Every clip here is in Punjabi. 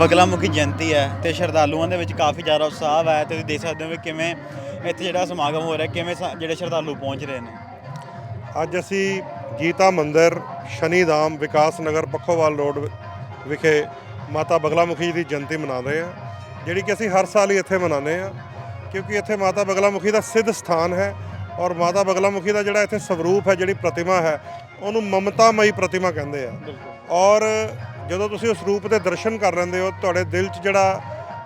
ਬਗਲਾਮੁਖੀ ਜਯੰਤੀ ਹੈ ਤੇ ਸ਼ਰਧਾਲੂਆਂ ਦੇ ਵਿੱਚ ਕਾਫੀ ਜ਼ਿਆਦਾ ਉਤਸ਼ਾਹ ਹੈ ਤੇ ਤੁਸੀਂ ਦੇਖ ਸਕਦੇ ਹੋ ਵੀ ਕਿਵੇਂ ਇੱਥੇ ਜਿਹੜਾ ਸਮਾਗਮ ਹੋ ਰਿਹਾ ਕਿਵੇਂ ਸਾ- ਜਿਹੜੇ ਸ਼ਰਧਾਲੂ ਪਹੁੰਚ ਰਹੇ ਨੇ। ਅੱਜ ਅਸੀਂ ਗੀਤਾ ਮੰਦਿਰ ਸ਼ਨੀਧਾਮ ਵਿਕਾਸ ਨਗਰ ਪੱਖੋਵਾਲ ਰੋਡ ਵਿ- ਵਿਖੇ ਮਾਤਾ ਬਗਲਾਮੁਖੀ ਜੀ ਦੀ ਜਯੰਤੀ ਮਨਾ ਰਹੇ ਹਾਂ ਜਿਹੜੀ ਕਿ ਅਸੀਂ ਹਰ ਸਾਲ ਹੀ ਇੱਥੇ ਮਨਾਉਂਦੇ ਹਾਂ ਕਿਉਂਕਿ ਇੱਥੇ ਮਾਤਾ ਬਗਲਾਮੁਖੀ ਦਾ ਸਿੱਧ ਸਥਾਨ ਹੈ ਔਰ ਮਾਤਾ ਬਗਲਾਮੁਖੀ ਦਾ ਜਿਹੜਾ ਇੱਥੇ ਸਵਰੂਪ ਹੈ ਜਿਹੜੀ ਪ੍ਰਤਿਮਾ ਹੈ ਉਹਨੂੰ ਮਮਤਾਮਈ ਪ੍ਰਤਿਮਾ ਕਹਿੰਦੇ ਆ। ਔਰ ਜਦੋਂ ਤੁਸੀਂ ਉਸ ਰੂਪ ਦੇ ਦਰਸ਼ਨ ਕਰ ਲੈਂਦੇ ਹੋ, ਤੁਹਾਡੇ ਦਿਲ 'ਚ ਜਿਹੜਾ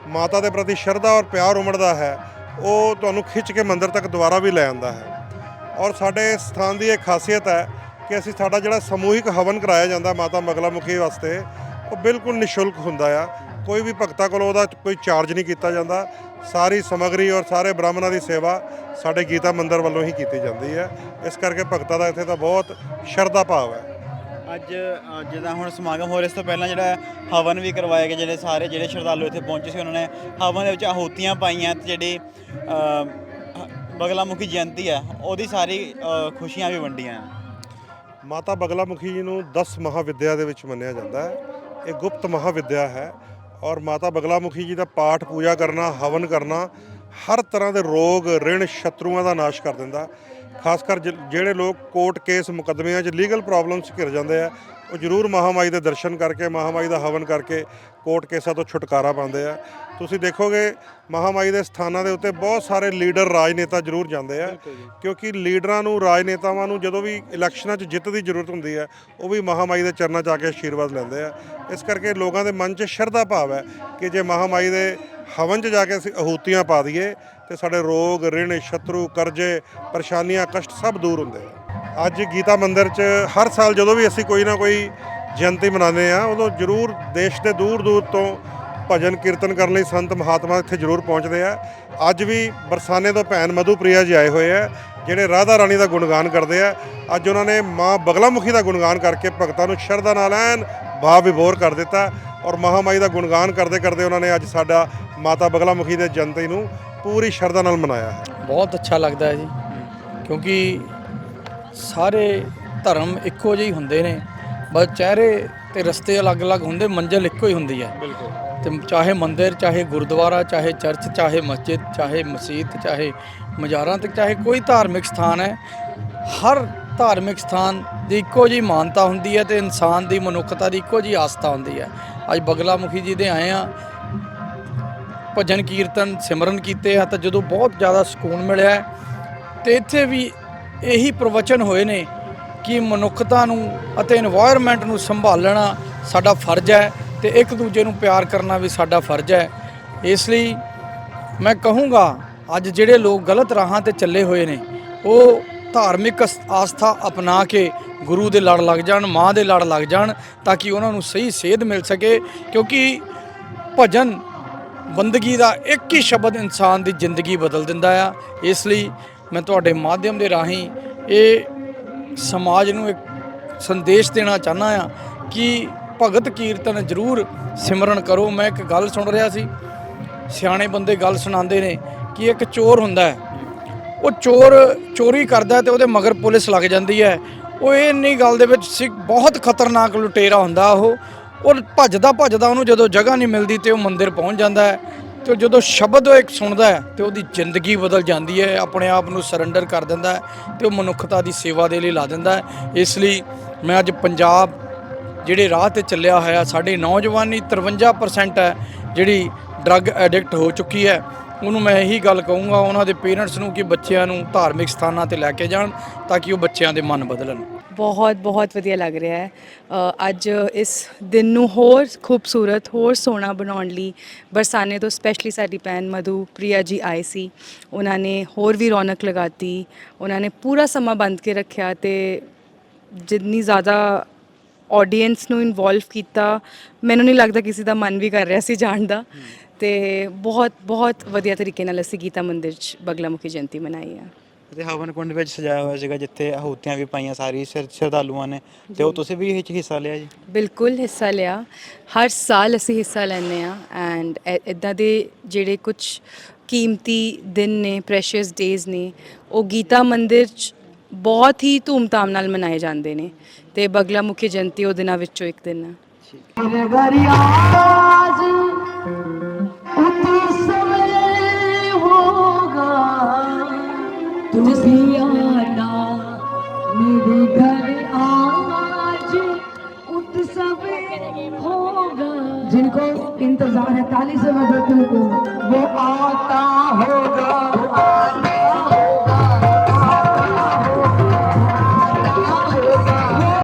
ਮਾਤਾ ਦੇ ਪ੍ਰਤੀ ਸ਼ਰਧਾ ਔਰ ਪਿਆਰ ਉਮੜਦਾ ਹੈ, ਉਹ ਤੁਹਾਨੂੰ ਖਿੱਚ ਕੇ ਮੰਦਿਰ ਤੱਕ ਦੁਬਾਰਾ ਵੀ ਲੈ ਆਉਂਦਾ ਹੈ। ਔਰ ਸਾਡੇ ਸਥਾਨ ਦੀ ਇਹ ਖਾਸੀਅਤ ਹੈ ਕਿ ਅਸੀਂ ਸਾਡਾ ਜਿਹੜਾ ਸਮੂਹਿਕ ਹਵਨ ਕਰਾਇਆ ਜਾਂਦਾ ਮਾਤਾ ਮਗਲਾਮੁਖੀ ਵਾਸਤੇ, ਉਹ ਬਿਲਕੁਲ ਨਿਸ਼ੁਲਕ ਹੁੰਦਾ ਆ। ਕੋਈ ਵੀ ਭਗਤਾ ਕੋਲੋਂ ਉਹਦਾ ਕੋਈ ਚਾਰਜ ਨਹੀਂ ਕੀਤਾ ਜਾਂਦਾ। ਸਾਰੀ ਸਮੱਗਰੀ ਔਰ ਸਾਰੇ ਬ੍ਰਾਹਮਣਾਂ ਦੀ ਸੇਵਾ ਸਾਡੇ ਗੀਤਾ ਮੰਦਰ ਵੱਲੋਂ ਹੀ ਕੀਤੀ ਜਾਂਦੀ ਹੈ। ਇਸ ਕਰਕੇ ਭਗਤਾ ਦਾ ਇੱਥੇ ਤਾਂ ਬਹੁਤ ਸ਼ਰਧਾ ਭਾਵ ਹੈ। ਅੱਜ ਅ, ਜਿੱਦਾਂ ਹੁਣ ਸਮਾਗਮ ਹੋ ਰਿਹਾ ਇਸ ਤੋਂ ਪਹਿਲਾਂ ਜਿਹੜਾ ਹਵਨ ਵੀ ਕਰਵਾਇਆ ਗਿਆ ਜਿਹੜੇ ਸਾਰੇ ਜਿਹੜੇ ਸ਼ਰਧਾਲੂ ਇੱਥੇ ਪਹੁੰਚੇ ਸੀ ਉਹਨਾਂ ਨੇ ਹਵਨ ਦੇ ਵਿੱਚ ਆਹੂਤੀਆਂ ਪਾਈਆਂ ਤੇ ਜਿਹੜੀ ਅ, ਹ- ਬਗਲਾਮੁਖੀ ਜਯੰਤੀ ਹੈ ਉਹਦੀ ਸਾਰੀ ਅ, ਖੁਸ਼ੀਆਂ ਵੀ ਵੰਡੀਆਂ ਮਾਤਾ ਬਗਲਾ ਮੁਖੀ ਜੀ ਨੂੰ 10 ਮਹਾਵਿਦਿਆ ਦੇ ਵਿੱਚ ਮੰਨਿਆ ਜਾਂਦਾ ਹੈ। ਇਹ ਗੁਪਤ ਮਹਾਵਿਦਿਆ ਹੈ ਔਰ ਮਾਤਾ ਬਗਲਾ ਮੁਖੀ ਜੀ ਦਾ ਪਾਠ ਪੂਜਾ ਕਰਨਾ ਹਵਨ ਕਰਨਾ ਹਰ ਤਰ੍ਹਾਂ ਦੇ ਰੋਗ ਰਿਣ ਸ਼ਤਰੂਆਂ ਦਾ ਨਾਸ਼ ਕਰ ਦਿੰਦਾ। ਖਾਸ ਕਰ ਜ- ਜਿਹੜੇ ਲੋਕ ਕੋਰਟ ਕੇਸ ਮੁਕੱਦਮਿਆਂ 'ਚ ਲੀਗਲ ਪ੍ਰੋਬਲਮਸ ਘਿਰ ਜਾਂਦੇ ਆ ਉਹ ਜ਼ਰੂਰ ਮਹਾਮਾਈ ਦੇ ਦਰਸ਼ਨ ਕਰਕੇ ਮਹਾਮਾਈ ਦਾ ਹਵਨ ਕਰਕੇ ਕੋਰਟ ਕੇਸਾਂ ਤੋਂ ਛੁਟਕਾਰਾ ਪਾਉਂਦੇ ਆ। ਤੁਸੀਂ ਦੇਖੋਗੇ ਮਹਾਮਾਈ ਦੇ ਸਥਾਨਾਂ ਦੇ ਉੱਤੇ ਬਹੁਤ ਸਾਰੇ ਲੀਡਰ ਰਾਜਨੇਤਾ ਜ਼ਰੂਰ ਜਾਂਦੇ ਆ ਕਿਉਂਕਿ ਲੀਡਰਾਂ ਨੂੰ ਰਾਜਨੇਤਾਵਾਂ ਨੂੰ ਜਦੋਂ ਵੀ ਇਲੈਕਸ਼ਨਾਂ 'ਚ ਜਿੱਤ ਦੀ ਜ਼ਰੂਰਤ ਹੁੰਦੀ ਹੈ ਉਹ ਵੀ ਮਹਾਮਾਈ ਦੇ ਚਰਨਾਂ 'ਚ ਆ ਕੇ ਆਸ਼ੀਰਵਾਦ ਲੈਂਦੇ ਆ। ਇਸ ਕਰਕੇ ਲੋਕਾਂ ਦੇ ਮਨ 'ਚ ਸ਼ਰਧਾ ਭਾਵ ਹੈ ਕਿ ਜੇ ਮਹਾਮਾਈ ਦੇ ਹਵਨ 'ਚ ਜਾ ਕੇ ਅਸੀਂ ਆਹੂਤੀਆਂ ਪਾ ਦਈਏ ਤੇ ਸਾਡੇ ਰੋਗ, ਰਿਣ, ਸ਼ਤਰੂ, ਕਰਜ਼ੇ, ਪਰੇਸ਼ਾਨੀਆਂ, ਕਸ਼ਟ ਸਭ ਦੂਰ ਹੁੰਦੇ ਆ। ਅੱਜ ਗੀਤਾ ਮੰਦਿਰ 'ਚ ਹਰ ਸਾਲ ਜਦੋਂ ਵੀ ਅਸੀਂ ਕੋਈ ਨਾ ਕੋਈ ਜਯੰਤੀ ਮਨਾਉਂਦੇ ਆ, ਉਦੋਂ ਜ਼ਰੂਰ ਦੇਸ਼ ਦੇ ਦੂਰ ਦੂਰ ਤੋਂ ਭਜਨ ਕੀਰਤਨ ਕਰਨ ਲਈ ਸੰਤ ਮਹਾਤਮਾ ਇੱਥੇ ਜ਼ਰੂਰ ਪਹੁੰਚਦੇ ਆ। ਅੱਜ ਵੀ ਬਰਸਾਨੇ ਤੋਂ ਭੈਣ ਮਧੂਪ੍ਰਿਆ ਜੀ ਆਏ ਹੋਏ ਆ, ਜਿਹੜੇ ਰਾਧਾ ਰਾਣੀ ਦਾ ਗੁਣਗਾਨ ਕਰਦੇ ਆ। ਅੱਜ ਉਹਨਾਂ ਨੇ ਮਾਂ ਬਗਲਾਮੁਖੀ ਦਾ ਗੁਣਗਾਨ ਕਰਕੇ ਭਗਤਾਂ ਨੂੰ ਸ਼ਰਧਾ ਨਾਲ ਐਨ ਭਾਵ ਵਿਭੋਰ ਕਰ ਦਿੱਤਾ ਔਰ ਮਹਾਮਾਈ ਦਾ ਗੁਣਗਾਨ ਕਰਦੇ ਕਰਦੇ ਉਹਨਾਂ ਨੇ ਅੱਜ ਸਾਡਾ ਮਾਤਾ ਬਗਲਾਮੁਖੀ ਦੇ ਜਯੰਤੀ ਨੂੰ ਪੂਰੀ ਸ਼ਰਧਾ ਨਾਲ ਮਨਾਇਆ ਹੈ। ਬਹੁਤ ਅੱਛਾ ਲੱਗਦਾ ਹੈ ਜੀ। ਕਿਉਂਕਿ ਸਾਰੇ ਧਰਮ ਇੱਕੋ ਜਿਹੇ ਹੀ ਹੁੰਦੇ ਨੇ। ਬਸ ਚਿਹਰੇ ਤੇ ਰਸਤੇ ਅਲੱਗ-ਅਲੱਗ ਹੁੰਦੇ ਮੰਜ਼ਿਲ ਇੱਕੋ ਹੀ ਹੁੰਦੀ ਹੈ। ਬਿਲਕੁਲ। ਤੇ ਚਾਹੇ ਮੰਦਿਰ ਚਾਹੇ ਗੁਰਦੁਆਰਾ ਚਾਹੇ ਚਰਚ ਚਾਹੇ ਮਸਜਿਦ ਚਾਹੇ ਮਸਜਿਦ ਚਾਹੇ ਮਜ਼ਾਰਾਂ ਤੇ ਚਾਹੇ ਕੋਈ ਧਾਰਮਿਕ ਸਥਾਨ ਹੈ ਹਰ ਧਾਰਮਿਕ ਸਥਾਨ ਦੀ ਇੱਕੋ ਜਿਹੀ ਮਾਨਤਾ ਹੁੰਦੀ ਹੈ ਤੇ ਇਨਸਾਨ ਦੀ ਮਨੁੱਖਤਾ ਦੀ ਇੱਕੋ ਜਿਹੀ ਆਸਥਾ ਹੁੰਦੀ ਹੈ। ਅੱਜ ਬਗਲਾਮੁਖੀ ਜੀ ਦੇ ਆਏ ਆ ਭਜਨ ਕੀਰਤਨ ਸਿਮਰਨ ਕੀਤੇ ਆ ਤਾਂ ਜਦੋਂ ਬਹੁਤ ਜ਼ਿਆਦਾ ਸਕੂਨ ਮਿਲਿਆ ਤੇ ਇੱਥੇ ਵੀ ਇਹੀ ਪ੍ਰਵਚਨ ਹੋਏ ਨੇ ਕਿ ਮਨੁੱਖਤਾ ਨੂੰ ਅਤੇ এনवायरमेंट ਨੂੰ ਸੰਭਾਲਣਾ ਸਾਡਾ ਫਰਜ਼ ਹੈ ਤੇ ਇੱਕ ਦੂਜੇ ਨੂੰ ਪਿਆਰ ਕਰਨਾ ਵੀ ਸਾਡਾ ਫਰਜ਼ ਹੈ। ਇਸ ਲਈ ਮੈਂ ਕਹੂੰਗਾ, ਅੱਜ ਜਿਹੜੇ ਲੋਕ ਗਲਤ ਰਾਹਾਂ ਤੇ ਚੱਲੇ ਹੋਏ ਨੇ, ਉਹ ਧਾਰਮਿਕ ਆਸਥਾ ਅਪਣਾ ਕੇ ਗੁਰੂ ਦੇ ਲੜ ਲੱਗ ਜਾਣ, ਮਾਂ ਦੇ ਲੜ ਲੱਗ ਜਾਣ, ਤਾਂ ਕਿ ਉਹਨਾਂ ਨੂੰ ਸਹੀ ਸੇਧ ਮਿਲ ਸਕੇ, ਕਿਉਂਕਿ ਭਜਨ ਬੰਦਗੀ ਦਾ ਇੱਕ ਹੀ ਸ਼ਬਦ ਇਨਸਾਨ ਦੀ ਜ਼ਿੰਦਗੀ ਬਦਲ ਦਿੰਦਾ ਆ। ਇਸ ਲਈ ਮੈਂ ਤੁਹਾਡੇ ਮਾਧਿਅਮ ਦੇ ਰਾਹੀਂ ਇਹ ਸਮਾਜ ਨੂੰ ਇੱਕ ਸੰਦੇਸ਼ ਦੇਣਾ ਚਾਹੁੰਦਾ ਆ ਕਿ ਭਗਤ ਕੀਰਤਨ ਜ਼ਰੂਰ ਸਿਮਰਨ ਕਰੋ। ਮੈਂ ਇੱਕ ਗੱਲ ਸੁਣ ਰਿਹਾ ਸੀ। ਸਿਆਣੇ ਬੰਦੇ ਗੱਲ ਸੁਣਾਉਂਦੇ ਨੇ ਕਿ ਇੱਕ ਚੋਰ ਹੁੰਦਾ ਹੈ। ਉਹ ਚੋਰ ਚੋਰੀ ਕਰਦਾ ਤੇ ਉਹਦੇ ਮਗਰ ਪੁਲਿਸ ਲੱਗ ਜਾਂਦੀ ਹੈ। ਉਹ ਇਹ ਨਹੀਂ ਗੱਲ ਦੇ ਵਿੱਚ ਸੀ ਬਹੁਤ ਖਤਰਨਾਕ ਲੁਟੇਰਾ ਹੁੰਦਾ ਉਹ। ਔਰ ਭੱਜਦਾ ਭੱਜਦਾ ਉਹਨੂੰ ਜਦੋਂ ਜਗ੍ਹਾ ਨਹੀਂ ਮਿਲਦੀ ਤੇ ਉਹ ਮੰਦਿਰ ਪਹੁੰਚ ਜਾਂਦਾ ਹੈ ਤੇ ਜਦੋਂ ਸ਼ਬਦ ਉਹ ਇੱਕ ਸੁਣਦਾ ਹੈ ਤੇ ਉਹਦੀ ਜ਼ਿੰਦਗੀ ਬਦਲ ਜਾਂਦੀ ਹੈ, ਆਪਣੇ ਆਪ ਨੂੰ ਸਰੈਂਡਰ ਕਰ ਦਿੰਦਾ ਹੈ ਤੇ ਉਹ ਮਨੁੱਖਤਾ ਦੀ ਸੇਵਾ ਦੇ ਲਈ ਲਾ ਦਿੰਦਾ ਹੈ। ਇਸ ਲਈ ਮੈਂ ਅੱਜ ਪੰਜਾਬ ਜਿਹੜੇ ਰਾਹ ਤੇ ਚੱਲਿਆ ਹੋਇਆ, ਸਾਡੀ ਨੌਜਵਾਨੀ 53% ਹੈ ਜਿਹੜੀ ਡਰੱਗ ਐਡਿਕਟ ਹੋ ਚੁੱਕੀ ਹੈ। ਉਹਨੂੰ ਮੈਂ ਇਹੀ ਗੱਲ ਕਹੂੰਗਾ, ਉਹਨਾਂ ਦੇ ਪੇਰੈਂਟਸ ਨੂੰ ਕਿ ਬੱਚਿਆਂ ਨੂੰ ਧਾਰਮਿਕ ਸਥਾਨਾਂ ਤੇ ਲੈ ਕੇ ਜਾਣ ਤਾਂ ਕਿ ਉਹ ਬੱਚਿਆਂ ਦੇ ਮਨ ਬਦਲਣ। ਬਹੁਤ ਬਹੁਤ ਵਧੀਆ ਲੱਗ ਰਿਹਾ ਹੈ। ਅੱਜ ਇਸ ਦਿਨ ਨੂੰ ਹੋਰ ਖੂਬਸੂਰਤ ਹੋਰ ਸੋਹਣਾ ਬਣਾਉਣ ਲਈ ਬਰਸਾਨੇ ਤੋਂ ਸਪੈਸ਼ਲੀ ਸਾਡੀ ਭੈਣ ਮਧੂ ਪ੍ਰਿਆ ਜੀ ਆਏ ਸੀ। ਉਹਨਾਂ ਨੇ ਹੋਰ ਵੀ ਰੌਣਕ ਲਗਾਤੀ। ਉਹਨਾਂ ਨੇ ਪੂਰਾ ਸਮਾਂ ਬੰਦ ਕੇ ਰੱਖਿਆ ਤੇ ਜਿੰਨੀ ਜ਼ਿਆਦਾ ਆਡੀਅנס ਨੂੰ ਇਨਵੋਲਵ ਕੀਤਾ ਮੈਨੂੰ ਨਹੀਂ ਲੱਗਦਾ ਕਿਸੇ ਦਾ ਮਨ ਵੀ ਕਰ ਰਿਹਾ ਸੀ ਜਾਣ ਦਾ। ਤੇ ਬਹੁਤ ਬਹੁਤ ਵਧੀਆ ਤਰੀਕੇ ਨਾਲ ਅਸੀਂ ਗੀਤਾ ਮੰਦਿਰ 'ਚ ਬਗਲਾਮੁਖੀ ਜਯੰਤੀ ਮਨਾਈ ਆ। ਤੇ ਹਵਨ ਕੁੰਡ ਵਿੱਚ ਸਜਾਇਆ ਹੋਇਆ ਸੀਗਾ ਜਿੱਥੇ ਆਹੂਤੀਆਂ ਵੀ ਪਾਈਆਂ ਸਾਰੀ ਸ਼ਰ- ਸ਼ਰਧਾਲੂਆਂ ਨੇ। ਤੇ ਉਹ ਤੁਸੀਂ ਵੀ ਇਹ 'ਚ ਹਿੱਸਾ ਲਿਆ ਜੀ? ਬਿਲਕੁਲ ਹਿੱਸਾ ਲਿਆ। ਹਰ ਸਾਲ ਅਸੀਂ ਹਿੱਸਾ ਲੈਂਦੇ ਆ ਐਂਡ ਇਦਾਂ ਦੇ ਜਿਹੜੇ ਕੁਝ ਕੀਮਤੀ ਦਿਨ ਨੇ ਪ੍ਰੈਸ਼ੀਅਸ ਡੇਜ਼ ਨੇ ਉਹ ਗੀਤਾ ਮੰਦਿਰ 'ਚ ਬਹੁਤ ਹੀ ਧੂਮਧਾਮ ਨਾਲ ਮਨਾਏ ਜਾਂਦੇ ਨੇ ਤੇ ਬਗਲਾ ਮੁਖੀ ਜਯੰਤੀ ਉਹ ਦਿਨਾਂ ਵਿੱਚੋਂ ਇੱਕ ਦਿਨ ਆ। गरियाज तू भी आना मेरे घर आज उत्सव होगा जिनको इंतजार है ताली से मैं बोलती हूँ वो आता होगा